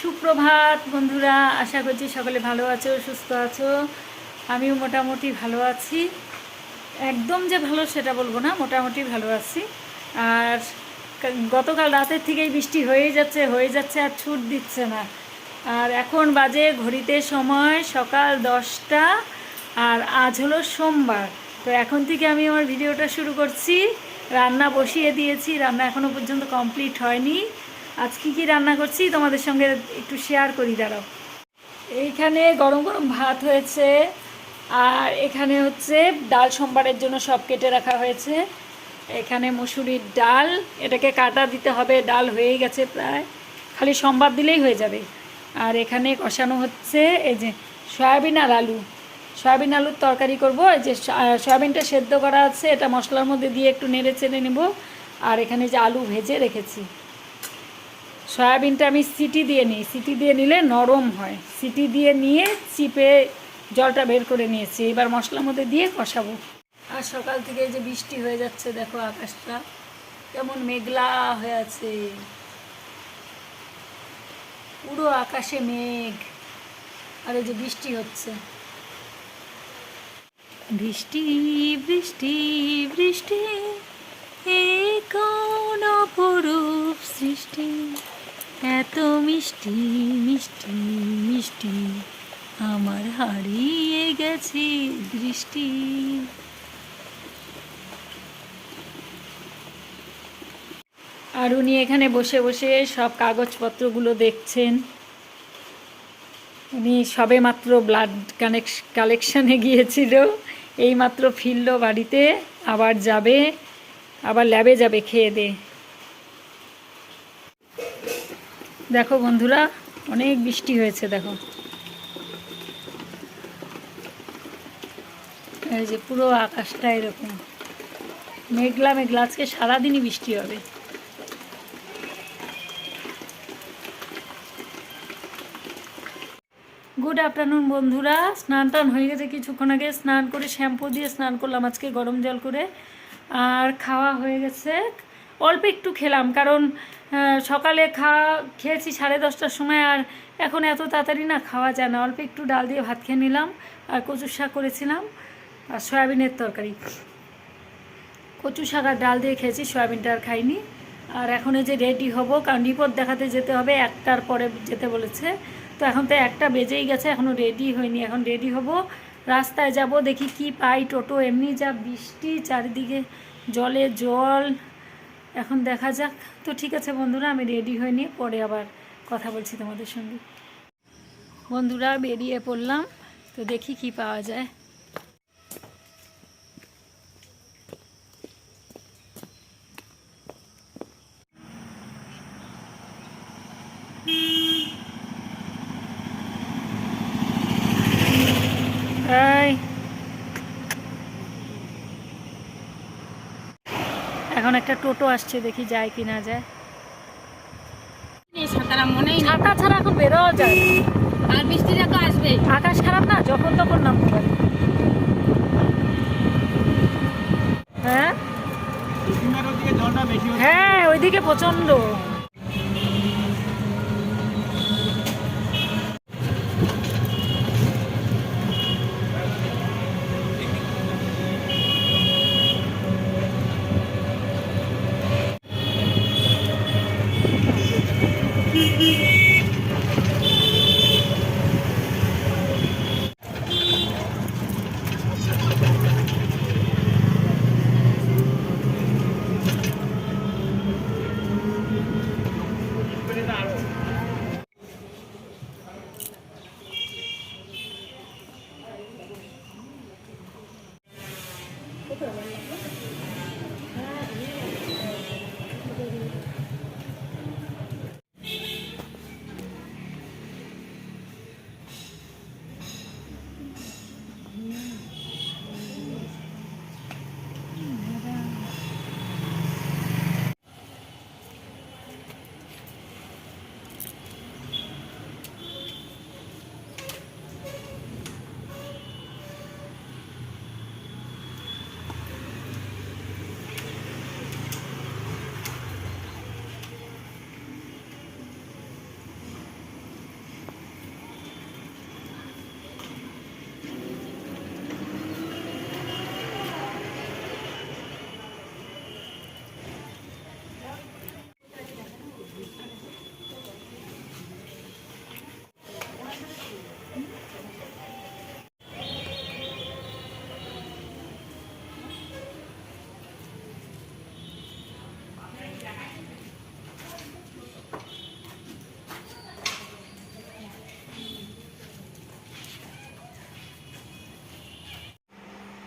সুপ্রভাত বন্ধুরা, আশা করছি সকলে ভালো আছো, সুস্থ আছো। আমিও মোটামুটি ভালো আছি। একদম যে ভালো সেটা বলব না, মোটামুটি ভালো আছি। আর গতকাল রাতের থেকেই বৃষ্টি হয়েই যাচ্ছে হয়ে যাচ্ছে আর ছুট দিচ্ছে না। আর এখন বাজে ঘড়িতে সময় সকাল দশটা, আর আজ হলো সোমবার। তো এখন থেকে আমি আমার ভিডিওটা শুরু করছি। রান্না বসিয়ে দিয়েছি, রান্না এখনও পর্যন্ত কমপ্লিট হয়নি। আজ কী কী রান্না করছি তোমাদের সঙ্গে একটু শেয়ার করি, দাঁড়াও। এইখানে গরম গরম ভাত হয়েছে, আর এখানে হচ্ছে ডাল সোমবারের জন্য সব কেটে রাখা হয়েছে। এখানে মুসুরির ডাল, এটাকে কাটা দিতে হবে, ডাল হয়েই গেছে প্রায়। খালি সোমবার দিলেই হয়ে যাবে। আর এখানে কষানো হচ্ছে এই যে সয়াবিন আর আলু। সয়াবিন আলুর তরকারি করব, এই যে সয়া- সয়াবিনটা সেদ্ধ করা আছে, এটা মশলার মধ্যে দিয়ে একটু নেড়ে চেড়ে নেব। আর এখানে যে আলু ভেজে রেখেছি। সয়াবিনটা আমি সিটি দিয়ে নিই। সিটি দিয়ে নিলে নরম হয়। সিটি দিয়ে নিয়ে চিপে জলটা বের করে নিয়েছি। এবার মশলার মধ্যে দিয়ে কষাবো। আর সকাল থেকে এই যে বৃষ্টি হয়ে যাচ্ছে দেখো আকাশটা কেমন মেঘলা হয়ে আছে। পুরো আকাশে মেঘ। আর এই যে বৃষ্টি হচ্ছে। বৃষ্টি বৃষ্টি বৃষ্টি। মিষ্টি মিষ্টি মিষ্টি। আমার হারিয়ে গেছে দৃষ্টি। আর উনি এখানে বসে বসে সব কাগজপত্রগুলো দেখছেন। উনি সবে মাত্র ব্লাড কানেক্স কালেকশানে গিয়েছিল। এই মাত্র ফিরল বাড়িতে, আবার যাবে, আবার ল্যাবে যাবে খেয়ে দে। দেখো বন্ধুরা, অনেক বৃষ্টি হয়েছে, দেখো। এই যে পুরো আকাশটা এরকম। মেঘলা মেঘলা, আজকে সারাদিনই বৃষ্টি হবে। গুড আফটারনুন বন্ধুরা। স্নান টান হয়ে গেছে কিছুক্ষণ আগে। স্নান করে শ্যাম্পু দিয়ে স্নান করলাম আজকে গরম জল করে। আর খাওয়া হয়ে গেছে। অল্প একটু খেলাম, কারণ সকালে খাওয়া খেয়েছি সাড়ে দশটার সময় আর এখন এত তাড়াতাড়ি না খাওয়া যায় না। অল্প একটু ডাল দিয়ে ভাত খেয়ে নিলাম আর কচু শাক করেছিলাম আর সয়াবিনের তরকারি। কচু শাক আর ডাল দিয়ে খেয়েছি, সয়াবিনটা আর খাইনি। আর এখন এই যে রেডি হব, কারণ রিপোর্ট দেখাতে যেতে হবে, একটার পরে যেতে বলেছে। তো এখন তো একটা বেজেই গেছে এখনও রেডি হয়নি। এখন রেডি হব, রাস্তায় যাব, দেখি কি পাই। টোটো এমনি যা বৃষ্টি, চারিদিকে জলে জল এখন দেখা যাক। তো ঠিক আছে বন্ধুরা, আমি রেডি হয়ে নিয়ে পরে আবার কথা বলছি তোমাদের সঙ্গে। বন্ধুরা, বেরিয়ে পড়লাম। তো দেখি কি পাওয়া যায় এই এখন একটা টোটো আসছে দেখি যায় কি না যায়। ছাতা ছাড়া এখন বেরোও যায়। আর বৃষ্টিটা তো আসবেই আকাশ খারাপ না? যখন তখন নাম হ্যাঁ? হ্যাঁ ওইদিকে প্রচণ্ড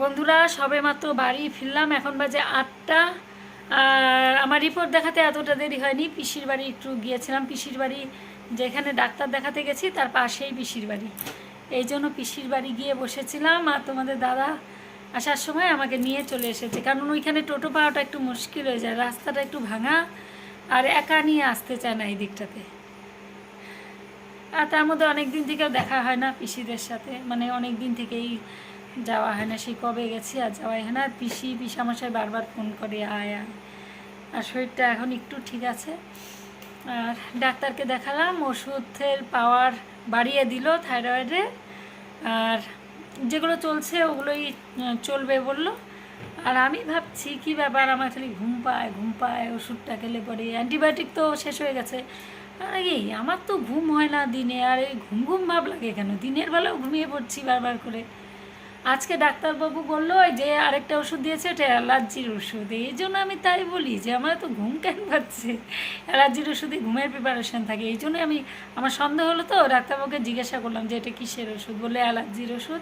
বন্ধুরা সবে মাত্র বাড়ি ফিরলাম। এখন বাজে আটটা। আর আমার রিপোর্ট দেখাতে এতটা দেরি হয়নি। পিসির বাড়ি একটু গিয়েছিলাম। পিসির বাড়ি যেখানে ডাক্তার দেখাতে গেছি, তার পাশেই পিসির বাড়ি। এই জন্য পিসির বাড়ি গিয়ে বসেছিলাম আর তোমাদের দাদা আসার সময় আমাকে নিয়ে চলে এসেছে। কারণ ওইখানে টোটো পাওয়াটা একটু মুশকিল হয়ে যায়, রাস্তাটা একটু ভাঙা আর একা নিয়ে আসতে চায় না এই দিকটাতে আর তার মধ্যে অনেক দিন থেকেও দেখা হয় না পিসিদের সাথে। মানে অনেক দিন থেকেই যাওয়া হয় না, সেই কবে গেছি আর যাওয়া হয় না। আর পিসি, পিসামশাই বারবার ফোন করে, আয় আয়। আর শরীরটা এখন একটু ঠিক আছে। আর ডাক্তারকে দেখালাম, ওষুধের পাওয়ার বাড়িয়ে দিল থাইরয়েডে। আর যেগুলো চলছে ওগুলোই চলবে বলল। আর আমি ভাবছি, কি ব্যাপার, আমার খালি ঘুম পায় ঘুম পায় ওষুধটা খেলে পরে অ্যান্টিবায়োটিক তো শেষ হয়ে গেছে। আর এই আমার তো ঘুম হয় না দিনে, আর এই ঘুম ঘুম ভাব লাগে কেন? দিনের বেলাও ঘুমিয়ে পড়ছি বারবার করে। আজকে ডাক্তারবাবু বলল যে আরেকটা ওষুধ দিয়েছে, ওটা অ্যালার্জির ওষুধ। এই জন্য আমি তাই বলি যে আমার তো ঘুম কেন পাচ্ছে? অ্যালার্জির ওষুধে ঘুমের প্রিপারেশন থাকে। এই জন্য আমি, আমার সন্দেহ হলো তো, ডাক্তারবাবুকে জিজ্ঞাসা করলাম যে এটা কিসের ওষুধ? বললে অ্যালার্জির ওষুধ।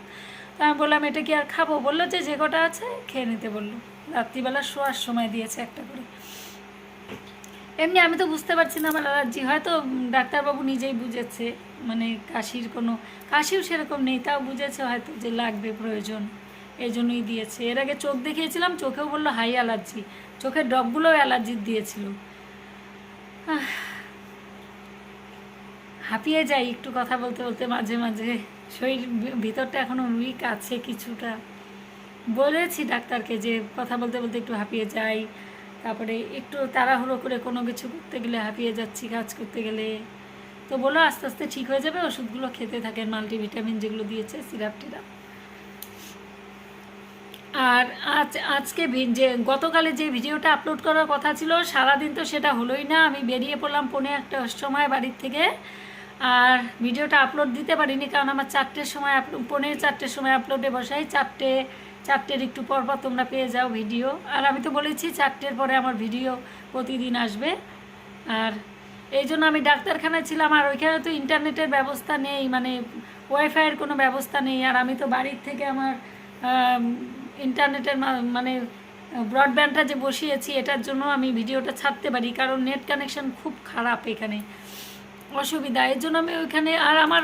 তা আমি বললাম, এটা কি আর খাব? বলল যে যে কটা আছে, খেয়ে নিতে। বলল। রাত্রিবেলা শোয়ার সময় দিয়েছে একটা করে। এমনি আমি তো বুঝতে পারছি না, আমার অ্যালার্জি হয়তো ডাক্তারবাবু নিজেই বুঝেছে মানে কাশির কোনো কাশিও সেরকম নেই, তাও বুঝেছে হয়তো যে লাগবে, প্রয়োজন। এই জন্যই দিয়েছে। এর আগে চোখ দেখিয়েছিলাম, চোখেও বলল হাই অ্যালার্জি চোখের ডবগুলোও অ্যালার্জির দিয়েছিল। হাঁপিয়ে যাই একটু কথা বলতে বলতে মাঝে মাঝে। শরীর ভিতরটা এখনও উইক আছে কিছুটা। বলেছি ডাক্তারকে যে কথা বলতে বলতে একটু হাঁপিয়ে যাই। তারপরে একটু তাড়াহুড়ো করে কোনো কিছু করতে গেলে হাঁপিয়ে যাচ্ছি, কাজ করতে গেলে। তো বলো, আস্তে আস্তে ঠিক হয়ে যাবে? ওষুধগুলো খেতে থাকেন, মাল্টিভিটামিন যেগুলো দিয়েছে, সিরাপ টিরাপ। আর আজ, আজকে যে গতকালে যে ভিডিওটা আপলোড করার কথা ছিল, সারাদিন তো সেটা হলোই না। আমি বেরিয়ে পড়লাম পৌনে একটা সময় বাড়ির থেকে। আর ভিডিওটা আপলোড দিতে পারিনি, কারণ আমার চারটের সময় আপলো- পৌনে চারটের সময় আপলোডে বসাই। চারটে চারটের একটু পর পর তোমরা পেয়ে যাও ভিডিও। আর আমি তো বলেছি চারটের পরে আমার ভিডিও প্রতিদিন আসবে। আর এই জন্য আমি ডাক্তারখানায় ছিলাম, আর ওইখানে তো ইন্টারনেটের ব্যবস্থা নেই মানে ওয়াইফাইয়ের কোনো ব্যবস্থা নেই। আর আমি তো বাড়ির থেকে আমার ইন্টারনেটের মানে ব্রডব্যান্ডটা যে বসিয়েছি, এটার জন্য আমি ভিডিওটা ছাড়তে পারি, কারণ নেট কানেকশন খুব খারাপ এখানে। অসুবিধা। এর জন্য আমি ওইখানে, আর আমার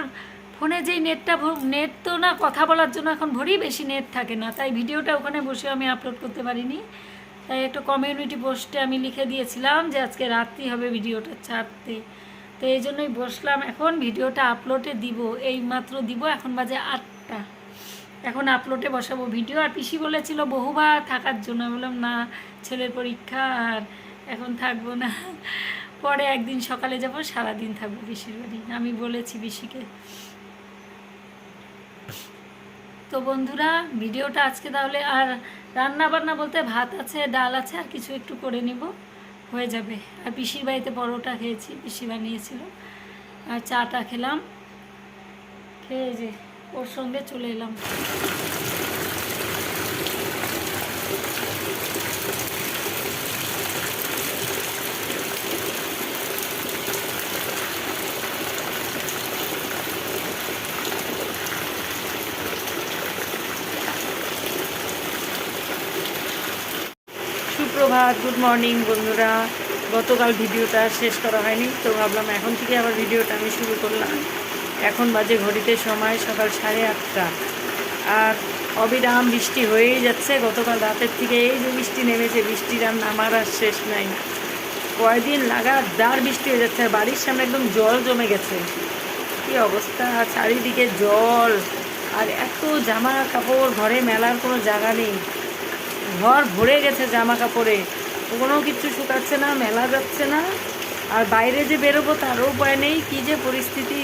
ফোনে যেই নেটটা নেট তো না, কথা বলার জন্য এখন ভরি বেশি নেট থাকে না, তাই ভিডিওটা ওখানে বসে আমি আপলোড করতে পারিনি। তাই একটা কমিউনিটি পোস্টে আমি লিখে দিয়েছিলাম যে আজকে রাত্রি হবে ভিডিওটা ছাড়তে। তো এই জন্যই বসলাম এখন, ভিডিওটা আপলোডে দিব, এই মাত্র দিব, এখন বাজে আটটা। এখন আপলোডে বসাবো ভিডিও, আর পিসি বলেছিল বহুবার থাকার জন্য বললাম, না, ছেলের পরীক্ষা আর এখন থাকব না। পরে একদিন সকালে যাব, সারাদিন থাকব পিসির বাড়ি, আমি বলেছি পিসিকে। তো বন্ধুরা, ভিডিওটা আজকে তাহলে আর রান্না বান্না বলতে ভাত আছে, ডাল আছে, আর কিছু একটু করে নিব। হয়ে যাবে। আর পিসির বাড়িতে পরোটা খেয়েছি, পিসি বানিয়েছিল। আর চাটা খেলাম। খেয়ে যে ওর সঙ্গে চলে এলাম। সুপ্রভাত গুড মর্নিং বন্ধুরা। গতকাল ভিডিওটা শেষ করা হয়নি, তো ভাবলাম এখন থেকে আবার ভিডিওটা আমি শুরু করলাম। এখন বাজে ঘড়িতে সময় সকাল সাড়ে আটটা। আর অবিরাম বৃষ্টি হয়েই যাচ্ছে। গতকাল রাতের থেকে এই যে বৃষ্টি নেমেছে, বৃষ্টির আর নামার আর শেষ নাই। কয়দিন লাগাতার বৃষ্টি হয়ে যাচ্ছে বাড়ির সামনে একদম জল জমে গেছে। কি অবস্থা? চারিদিকে জল। আর এত জামা কাপড়, ঘরে মেলার কোনো জায়গা নেই। ঘর ভরে গেছে জামা কাপড়ে কোনো কিছু শুকাচ্ছে না, মেলা যাচ্ছে না। আর বাইরে যে বেরোবো তারও উপায় নেই, কী যে পরিস্থিতি।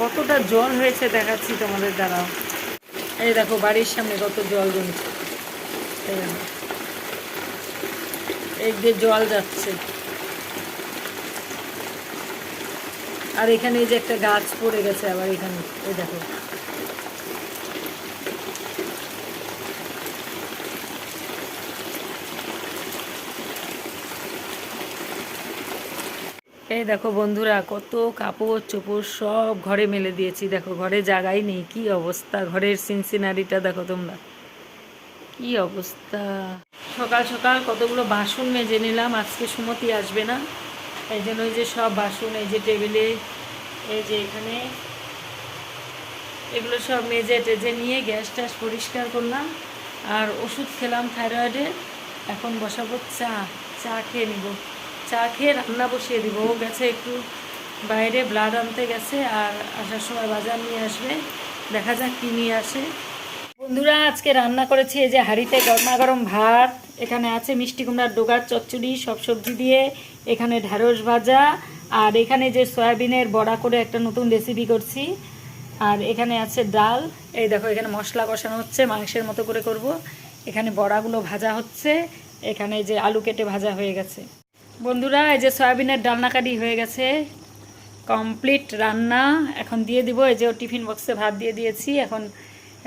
কতটা জল হয়েছে দেখাচ্ছি তোমাদের দ্বারাও এই দেখো, বাড়ির সামনে কত জল জমছে। এই দিয়ে জল যাচ্ছে। আর এখানে এই যে একটা গাছ পড়ে গেছে আবার এখানে, এই দেখো। এই দেখো বন্ধুরা, কত কাপড় চোপড় সব ঘরে মেলে দিয়েছি। দেখো, ঘরে জায়গাই নেই, কি অবস্থা? ঘরের সিনসিনারিটা দেখো তোমরা। কি অবস্থা? সকাল সকাল কতগুলো বাসন মেজে নিলাম, আজকে সুমতি আসবে না। এই জন্য ওই যে সব বাসন, এই যে টেবিলে, এই যে এখানে, এগুলো সব মেজে টেজে নিয়ে গ্যাস ট্যাস পরিষ্কার করলাম। আর ওষুধ খেলাম থাইরয়েডের এখন বসাবো চা চা খেয়ে নিব। চা খেয়ে রান্না বসিয়ে দিব। ও গেছে একটু বাইরে ব্লাড আনতে গেছে আর আসার সময় বাজার নিয়ে আসবে। দেখা যাক কী নিয়ে আসে। বন্ধুরা, আজকে রান্না করেছি এই যে হাঁড়িতে গরমা গরম ভাত। এখানে আছে মিষ্টি কুমড়ার ডোগার চচ্চড়ি, সব সবজি দিয়ে। এখানে ঢ্যাঁড়স ভাজা আর এখানে যে সয়াবিনের বড়া করে একটা নতুন রেসিপি করছি। আর এখানে আছে ডাল। এই দেখো, এখানে মশলা কষানো হচ্ছে, মাংসের মতো করে করব। এখানে বড়াগুলো ভাজা হচ্ছে। এখানে যে আলু কেটে ভাজা হয়ে গেছে। বন্ধুরা এই যে সয়াবিনের ডালনা কাটি হয়ে গেছে। কমপ্লিট রান্না। এখন দিয়ে দিব এই যে ও টিফিন বক্সে ভাত দিয়ে দিয়েছি এখন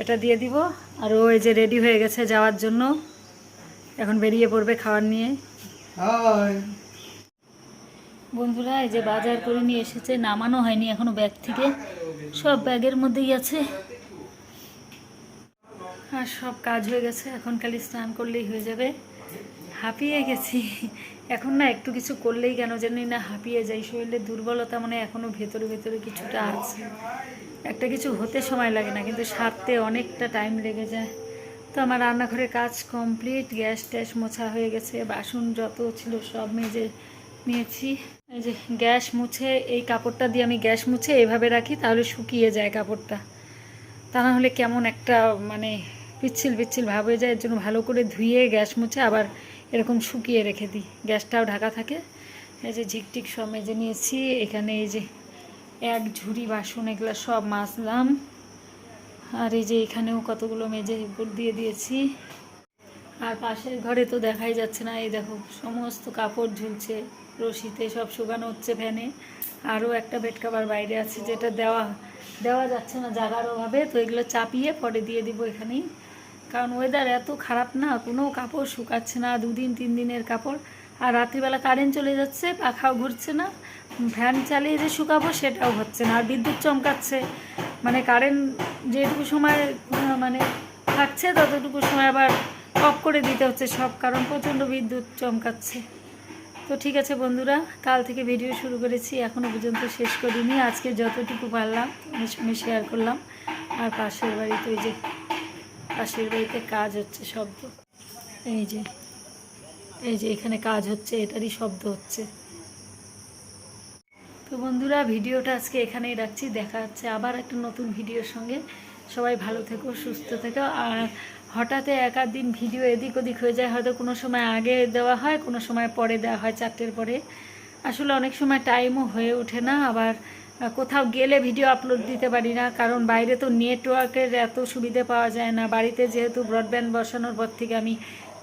এটা দিয়ে দিব। আর ও এই যে রেডি হয়ে গেছে যাওয়ার জন্য। এখন বেরিয়ে পড়বে খাবার নিয়ে। বন্ধুরা এই যে বাজার করে নিয়ে এসেছে নামানো হয়নি এখনও ব্যাগ থেকে। সব ব্যাগের মধ্যেই আছে। আর সব কাজ হয়ে গেছে এখন খালি স্নান করলেই হয়ে যাবে। হাঁপিয়ে গেছি। এখন না একটু কিছু করলেই কেন জানি না হাঁপিয়ে যাই। শরীরের দুর্বলতা মানে এখনও ভেতরে ভেতরে কিছুটা আছে। একটা কিছু হতে সময় লাগে না, কিন্তু সারতে অনেকটা টাইম লেগে যায়। তো আমার রান্নাঘরে কাজ কমপ্লিট গ্যাস ট্যাস মোছা হয়ে গেছে, বাসন যত ছিল সব মেজে নিয়েছি। এই যে গ্যাস মুছে, এই কাপড়টা দিয়ে আমি গ্যাস মুছে এভাবে রাখি, তাহলে শুকিয়ে যায় কাপড়টা। তা না হলে কেমন একটা মানে পিচ্ছিল পিচ্ছিল ভাব হয়ে যায়, এর জন্য ভালো করে ধুয়ে গ্যাস মুছে আবার এরকম শুকিয়ে রেখে দিই। গ্যাসটাও ঢাকা থাকে। এই যে ঝিকটিক সব মেজে নিয়েছি। এখানে এই যে এক ঝুড়ি বাসন, এগুলো সব মাজলাম। আর এই যে এখানেও কতগুলো মেজে উপর দিয়ে দিয়েছি। আর পাশের ঘরে তো দেখাই যাচ্ছে না। এই দেখো, সমস্ত কাপড় ঝুলছে, রশিতে সব শুকানো হচ্ছে ফ্যানে। আরও একটা বেড কাভার বাইরে আছে, যেটা দেওয়া দেওয়া যাচ্ছে না জাগার অভাবে। তো এগুলো চাপিয়ে পরে দিয়ে দিব এখানেই। কারণ ওয়েদার এত খারাপ না, কোনো কাপড় শুকাচ্ছে না, দুদিন, তিন দিনের কাপড়। আর রাত্রিবেলা কারেন্ট চলে যাচ্ছে, পাখাও ঘুরছে না ফ্যান চালিয়ে যে শুকাবো সেটাও হচ্ছে না, আর বিদ্যুৎ চমকাচ্ছে। মানে কারেন্ট যেটুকু সময় মানে থাকছে, ততটুকু সময় আবার অফ করে দিতে হচ্ছে সব, কারণ প্রচণ্ড বিদ্যুৎ চমকাচ্ছে। তো ঠিক আছে বন্ধুরা, কাল থেকে ভিডিও শুরু করেছি এখনও পর্যন্ত শেষ করিনি, আজকে যতটুকু পারলাম তোমাদের সঙ্গে শেয়ার করলাম। আর পাশের বাড়িতে ওই যে পাশের বাড়িতে কাজ হচ্ছে, শব্দ। এই যে এই যে এখানে কাজ হচ্ছে, এটারই শব্দ হচ্ছে। তো বন্ধুরা, ভিডিওটা আজকে এখানেই রাখছি। দেখা হচ্ছে আবার একটা নতুন ভিডিওর সঙ্গে। সবাই ভালো থেকো, সুস্থ থেকো। আর হঠাৎ এক আধ দিন ভিডিও এদিক ওদিক হয়ে যায়, হয়তো কোনো সময় আগে দেওয়া হয়, কোনো সময় পরে দেওয়া হয়, চারটের পরে। আসলে অনেক সময় টাইমও হয়ে ওঠে না, আবার কোথাও গেলে ভিডিও আপলোড দিতে পারি না, কারণ বাইরে তো নেটওয়ার্কের এত সুবিধে পাওয়া যায় না। বাড়িতে যেহেতু ব্রডব্যান্ড বসানোর পর থেকে আমি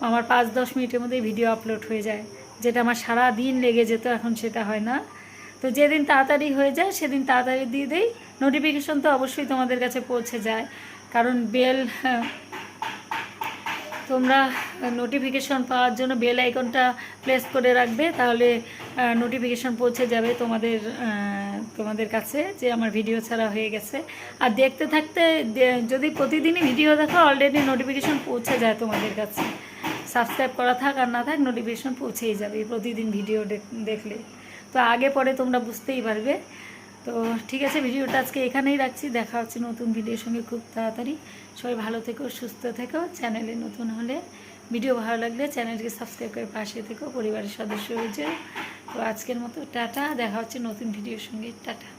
আমার পাঁচ দশ মিনিটের মধ্যেই ভিডিও আপলোড হয়ে যায়। যেটা আমার সারা দিন লেগে যেত, এখন সেটা হয় না। তো যেদিন তাড়াতাড়ি হয়ে যায়, সেদিন তাড়াতাড়ি দিয়ে দেই। নোটিফিকেশন তো অবশ্যই তোমাদের কাছে পৌঁছে যায়। কারণ বেল তোমরা নোটিফিকেশন পাওয়ার জন্য বেল আইকনটা প্লেস করে রাখবে, তাহলে নোটিফিকেশন পৌঁছে যাবে তোমাদের তোমাদের কাছে যে আমার ভিডিও ছাড়া হয়ে গেছে। আর দেখতে থাকতে যদি প্রতিদিনই ভিডিও দেখো অলরেডি নোটিফিকেশন পৌঁছে যায় তোমাদের কাছে। সাবস্ক্রাইব করা থাক আর না থাক নোটিফিকেশন পৌঁছেই যাবে প্রতিদিন ভিডিও দেখলে। তো আগে পরে তোমরা বুঝতেই পারবে। তো ঠিক আছে, ভিডিওটা আজকে এখানেই রাখছি। দেখা হচ্ছে নতুন ভিডিওর সঙ্গে খুব তাড়াতাড়ি। সবাই ভালো থেকো, সুস্থ থেকো। চ্যানেলে নতুন হলে ভিডিও ভালো লাগলে চ্যানেলকে সাবস্ক্রাইব করে পাশে থেকো, পরিবারের সদস্য হয়েছে তো আজকের মতো টাটা, দেখা হচ্ছে নতুন ভিডিওর সঙ্গে। টাটা।